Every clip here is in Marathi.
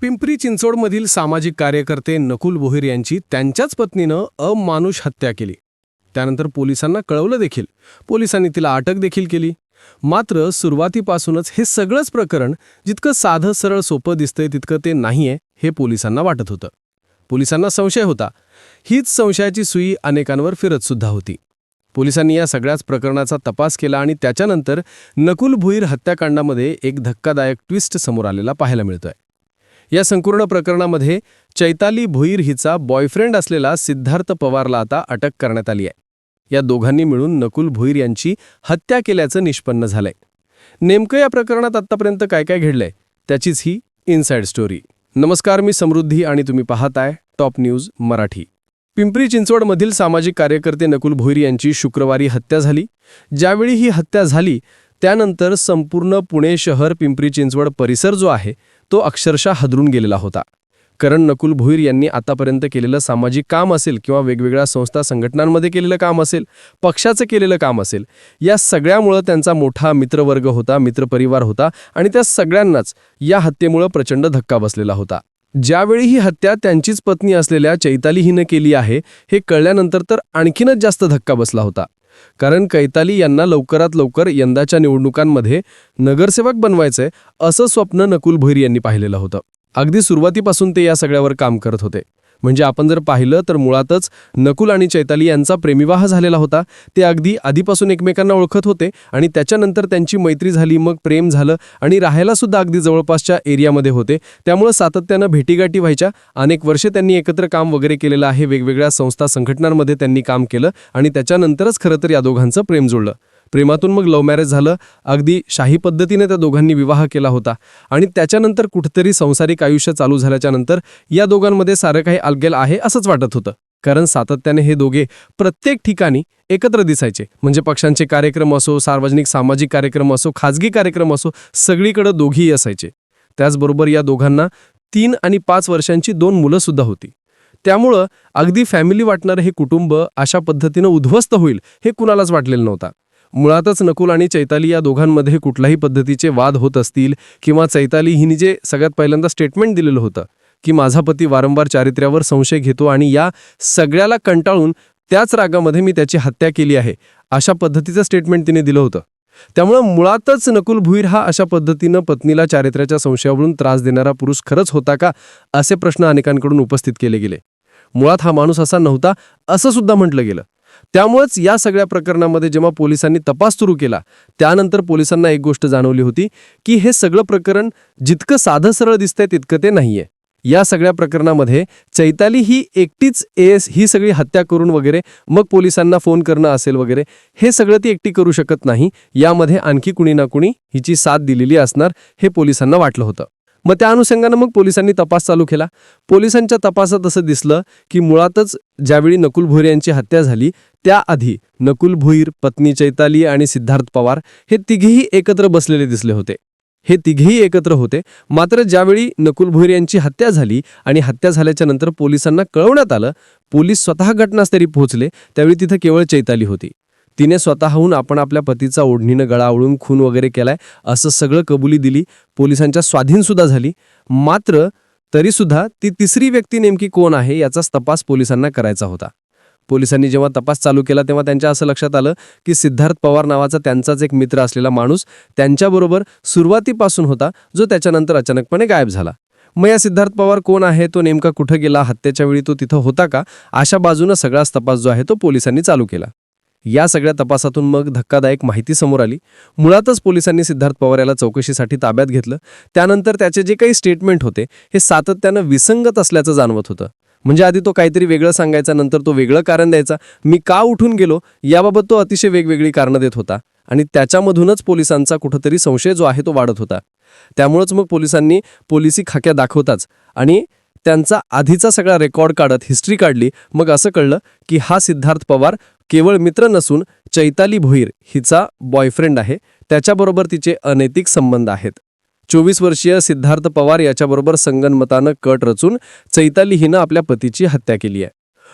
पिंपरी चिंचवडमधील सामाजिक कार्यकर्ते नकुल भोईर यांची त्यांच्याच पत्नीनं अमानुष हत्या केली. त्यानंतर पोलिसांना कळवलं देखील. पोलिसांनी तिला अटक देखील केली. मात्र सुरुवातीपासूनच हे सगळंच प्रकरण जितकं साधं सरळ सोपं दिसतंय तितकं ते नाहीये हे पोलिसांना वाटत होतं. पोलिसांना संशय होता. हीच संशयाची सुई अनेकांवर फिरत सुद्धा होती. पोलिसांनी या सगळ्याच प्रकरणाचा तपास केला आणि त्याच्यानंतर नकुल भुईर हत्याकांडामध्ये एक धक्कादायक ट्विस्ट समोर आलेला पाहायला मिळतोय. या संपूर्ण प्रकरणामध्ये चैताली भुईर हिचा बॉयफ्रेंड असलेला सिद्धार्थ पवारला आता अटक करण्यात आली आहे. या दोघांनी मिळून नकुल भुईर यांची हत्या केल्याचं निष्पन्न झालंय. नेमकं या प्रकरणात आत्तापर्यंत काय काय घडलंय त्याचीच ही इनसाइड स्टोरी नमस्कार मी समृद्धी आणि तुम्ही पाहताय टॉप न्यूज मराठी. पिंपरी चिंचवडमधील सामाजिक कार्यकर्ते नकुल भोईर यांची शुक्रवारी हत्या झाली. ज्यावेळी ही हत्या झाली त्यानंतर संपूर्ण पुणे शहर पिंपरी चिंचवड परिसर जो आहे तो अक्षरशः हदरून गेलेला होता. करण नकुल भोईर यांनी आतापर्यंत केलेलं सामाजिक काम असेल किंवा वेगवेगळ्या संस्था संघटनांमध्ये केलेलं काम असेल पक्षाचं केलेलं काम असेल या सगळ्यामुळं त्यांचा मोठा मित्रवर्ग होता मित्रपरिवार होता आणि त्या सगळ्यांनाच या हत्येमुळं प्रचंड धक्का बसलेला होता. ज्यावेळी ही हत्या त्यांचीच पत्नी असलेल्या चैताली हिनं केली आहे हे कळल्यानंतर तर आणखीनच जास्त धक्का बसला होता. कारण कैताली यांना लवकरात लवकर यंदाच्या निवडणुकांमध्ये नगरसेवक बनवायचंय असं स्वप्न नकुल भैर यांनी पाहिलेलं होतं. अगदी सुरुवातीपासून ते या सगळ्यावर काम करत होते. म्हणजे आपण जर पाहिलं तर मुळातच नकुल आणि चैताली यांचा प्रेमिवाह झालेला होता. ते अगदी आधीपासून एकमेकांना ओळखत होते आणि त्याच्यानंतर त्यांची मैत्री झाली मग प्रेम झालं आणि राहायला सुद्धा अगदी जवळपासच्या एरियामध्ये होते. त्यामुळे सातत्यानं भेटीगाठी व्हायच्या. अनेक वर्षे त्यांनी एकत्र काम वगैरे केलेलं आहे. वेगवेगळ्या संस्था संघटनांमध्ये त्यांनी काम केलं आणि त्याच्यानंतरच खरं तर या दोघांचं प्रेम जुळलं. प्रेमातून मग लव्ह मॅरेज झालं. अगदी शाही पद्धतीने त्या दोघांनी विवाह केला होता. आणि त्याच्यानंतर कुठेतरी संसारिक आयुष्य चालू झाल्याच्यानंतर या दोघांमध्ये सारं काही अलगेल आहे असंच वाटत होतं. कारण सातत्याने हे दोघे प्रत्येक ठिकाणी एकत्र दिसायचे. म्हणजे पक्षांचे कार्यक्रम असो सार्वजनिक सामाजिक कार्यक्रम असो खाजगी कार्यक्रम असो सगळीकडे दोघीही असायचे. त्याचबरोबर या दोघांना तीन आणि पाच वर्षांची दोन मुलं सुद्धा होती. त्यामुळं अगदी फॅमिली वाटणारं हे कुटुंब अशा पद्धतीनं उद्ध्वस्त होईल हे कुणालाच वाटलेलं नव्हता. मुळातच नकुल आणि चैताली या दोघांमध्ये कुठल्याही पद्धतीचे वाद होत असतील किंवा चैताली हिने जे सगळ्यात पहिल्यांदा स्टेटमेंट दिलेलं होतं की माझा पती वारंवार चारित्र्यावर संशय घेतो आणि या सगळ्याला कंटाळून त्याच रागामध्ये मी त्याची हत्या केली आहे अशा पद्धतीचं स्टेटमेंट तिने दिलं होतं. त्यामुळं मुळातच नकुल भुईर हा अशा पद्धतीनं पत्नीला चारित्र्याच्या संशयावरून त्रास देणारा पुरुष खरंच होता का असे प्रश्न अनेकांकडून उपस्थित केले गेले. मुळात हा माणूस असा नव्हता असं सुद्धा म्हटलं गेलं. त्यामुळेच या सगळ्या प्रकरणामध्ये जेव्हा पोलिसांनी तपास सुरू केला त्यानंतर पोलिसांना एक गोष्ट जाणवली होती की हे सगळं प्रकरण जितकं साधं सरळ दिसतंय तितकं ते नाहीये. या सगळ्या प्रकरणामध्ये चैताली ही एकटीच एस ही सगळी हत्या करून वगैरे मग पोलिसांना फोन करणं असेल वगैरे हे सगळं ती एकटी करू शकत नाही. यामध्ये आणखी कुणी ना कुणी हिची साथ दिलेली असणार हे पोलिसांना वाटलं होतं. मग त्या अनुषंगानं मग पोलिसांनी तपास चालू केला. पोलिसांच्या तपासात असं दिसलं की मुळातच ज्यावेळी नकुल भोईर यांची हत्या झाली त्याआधी नकुल भोईर पत्नी चैताली आणि सिद्धार्थ पवार हे तिघेही एकत्र बसलेले दिसले होते. हे तिघेही एकत्र होते. मात्र ज्यावेळी नकुल भोईर यांची हत्या झाली आणि हत्या झाल्याच्यानंतर पोलिसांना कळवण्यात आलं पोलीस स्वतः घटनास्थळी पोहोचले त्यावेळी तिथं केवळ चैताली होती. तिने स्वतःहून आपण आपल्या पतीचा ओढणीनं गळावळून खून वगैरे केलाय असं सगळं कबुली दिली. पोलिसांच्या स्वाधीन सुद्धा झाली. मात्र तरीसुद्धा ती तिसरी व्यक्ती नेमकी कोण आहे याचाच तपास पोलिसांना करायचा होता. पोलिसांनी जेव्हा तपास चालू केला तेव्हा त्यांच्या असं लक्षात आलं की सिद्धार्थ पवार नावाचा त्यांचाच एक मित्र असलेला माणूस त्यांच्याबरोबर सुरुवातीपासून होता जो त्याच्यानंतर अचानकपणे गायब झाला. मग या सिद्धार्थ पवार कोण आहे तो नेमका कुठं गेला हत्येच्या वेळी तो तिथं होता का अशा बाजूनं सगळाच तपास जो आहे तो पोलिसांनी चालू केला. या सगळ्या तपासातून मग धक्कादायक माहिती समोर आली. मुळातच पोलिसांनी सिद्धार्थ पवार याला चौकशीसाठी ताब्यात घेतलं. त्यानंतर त्याचे जे काही स्टेटमेंट होते हे सातत्यानं विसंगत असल्याचं जाणवत होतं. म्हणजे आधी तो काहीतरी वेगळं सांगायचा नंतर तो वेगळं कारण द्यायचा. मी का उठून गेलो याबाबत तो अतिशय वेगवेगळी कारणं देत होता. आणि त्याच्यामधूनच पोलिसांचा कुठंतरी संशय जो आहे तो वाढत होता. त्यामुळंच मग पोलिसांनी पोलिसी खाक्या दाखवताच आणि त्यांचा आधीचा सगळा रेकॉर्ड काढत हिस्ट्री काढली. मग असं कळलं की हा सिद्धार्थ पवार केवळ मित्र नसून चैताली भोईर हिचा बॉयफ्रेंड आहे. त्याच्याबरोबर तिचे अनैतिक संबंध आहेत. चोवीस वर्षीय सिद्धार्थ पवार याच्याबरोबर संगनमतानं कट रचून चैताली हिनं आपल्या पतीची हत्या केली आहे.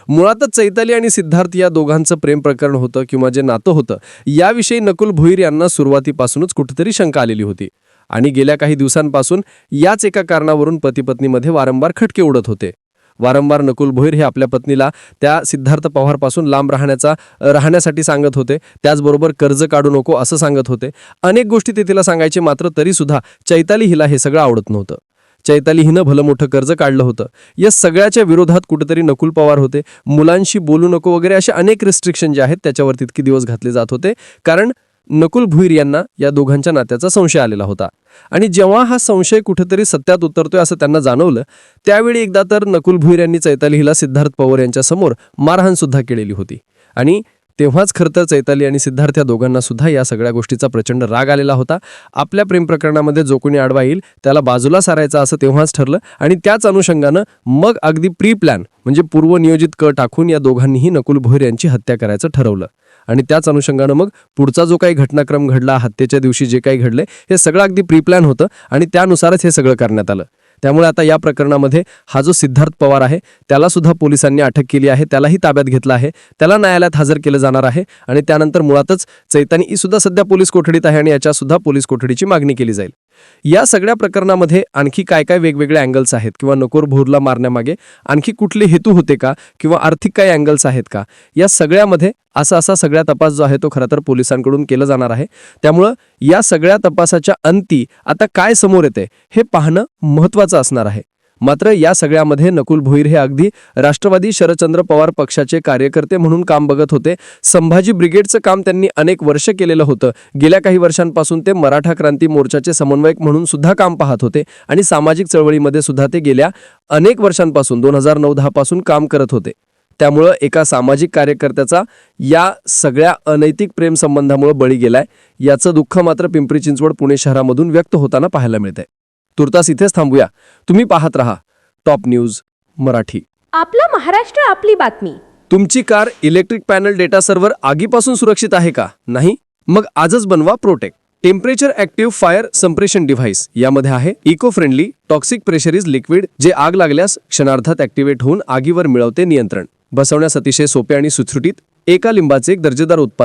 मुळातच चैताली आणि सिद्धार्थ या दोघांचं प्रेम प्रकरण होतं किंवा जे नातं होतं याविषयी नकुल भोईर यांना सुरुवातीपासूनच कुठेतरी शंका आलेली होती. आणि गेल्या काही दिवसांपासून याच एका कारणावरून पतीपत्नीमध्ये वारंवार खटके उडत होते. वारंवार नकुल भोईर हे आपल्या पत्नीला त्या सिद्धार्थ पवारपासून लांब राहण्याचा राहण्यासाठी सांगत होते. त्याचबरोबर कर्ज काढू नको असं सांगत होते. अनेक गोष्टी ते तिला सांगायचे मात्र तरीसुद्धा चैताली हिला हे सगळं आवडत नव्हतं. चैताली हिनं भलं मोठं कर्ज काढलं होतं. या सगळ्याच्या विरोधात कुठेतरी नकुल पवार होते. मुलांशी बोलू नको वगैरे असे अनेक रिस्ट्रिक्शन जे आहेत त्याच्यावर तितके दिवस घातले जात होते. कारण नकुल भुईर यांना या दोघांच्या नात्याचा संशय आलेला होता. आणि जेव्हा हा संशय कुठेतरी सत्यात उतरतोय असं त्यांना जाणवलं त्यावेळी एकदा तर नकुल भुईर यांनी चैताली हिला सिद्धार्थ पवार यांच्या समोर मारहाण सुद्धा केलेली होती. आणि तेव्हाच खरं तर चैताली आणि सिद्धार्थ या दोघांना सुद्धा या सगळ्या गोष्टीचा प्रचंड राग आलेला होता. आपल्या प्रेम प्रकरणामध्ये जो कोणी आडवा येईल त्याला बाजूला सारायचा असं तेव्हाच ठरलं आणि त्याच अनुषंगानं मग अगदी प्री प्लॅन म्हणजे पूर्वनियोजित क टाकून या दोघांनीही नकुल भोईर यांची हत्या करायचं ठरवलं. आणि त्याच अनुषंगानं मग पुढचा जो काही घटनाक्रम घडला हत्येच्या दिवशी जे काही घडले हे सगळं अगदी प्री प्लॅन होतं आणि त्यानुसारच हे सगळं करण्यात आलं. त्यामुळे आता या प्रकरणामध्ये हा जो सिद्धार्थ पवार आहे त्याला सुद्धा पोलिसांनी अटक केली आहे त्यालाही ताब्यात घेतलं आहे त्याला न्यायालयात हजर केलं जाणार आहे आणि त्यानंतर मुळातच चैतानी ही सुद्धा सध्या पोलीस कोठडीत आहे आणि याच्या सुद्धा पोलीस कोठडीची मागणी केली जाईल. या सगळ्या प्रकरणामध्ये आणखी काय काय वेगवेगळे अँगल्स आहेत? किंवा नकोर भोरला मारण्यामागे आणखी कुठले हेतू होते का? किंवा आर्थिक काही अँगल्स आहेत का? या सगळ्यामध्ये असा असा सगळ्या तपास जो आहे तो खरं तर पोलिसांकडून केला जाणार आहे. त्यामुळं या सगळ्या तपासाच्या अंती आता काय समोर येते हे पाहणं महत्त्वाचं असणार आहे. मात्र या सगळ्यामध्ये नकुल भोईर हे अगदी राष्ट्रवादी शरदचंद्र पवार पक्षाचे कार्यकर्ते म्हणून काम बघत होते. संभाजी ब्रिगेडचं काम त्यांनी अनेक वर्ष केलेलं होतं. गेल्या काही वर्षांपासून ते मराठा क्रांती मोर्चाचे समन्वयक म्हणून सुद्धा काम पाहत होते आणि सामाजिक चळवळीमध्ये सुद्धा ते गेल्या अनेक वर्षांपासून दोन हजार नऊ दहापासून काम करत होते. त्यामुळं एका सामाजिक कार्यकर्त्याचा या सगळ्या अनैतिक प्रेमसंबंधामुळे बळी गेलाय. याचं दुःख मात्र पिंपरी चिंचवड पुणे शहरामधून व्यक्त होताना पाहायला मिळतंय. तुर्तास इथेच थांबूया. तुम्ही पाहत रहा. Top news Marathi. आपला महाराष्ट्र आपली बातमी. तुमची car electric panel data server आगीपासून सुरक्षित आहे का? नाही? मग आजच बनवा Protek temperature active fire suppression device यामध्ये आहे eco friendly toxic pressurised liquid जे आग लागल्यास क्षणार्धात ऍक्टिव्हेट होऊन आगीवर मिळवते नियंत्रण. बसवण्यास अतिशय सोपे आणि सुटसुटीत एका लिंबाचे एक दर्जेदार उत्पादन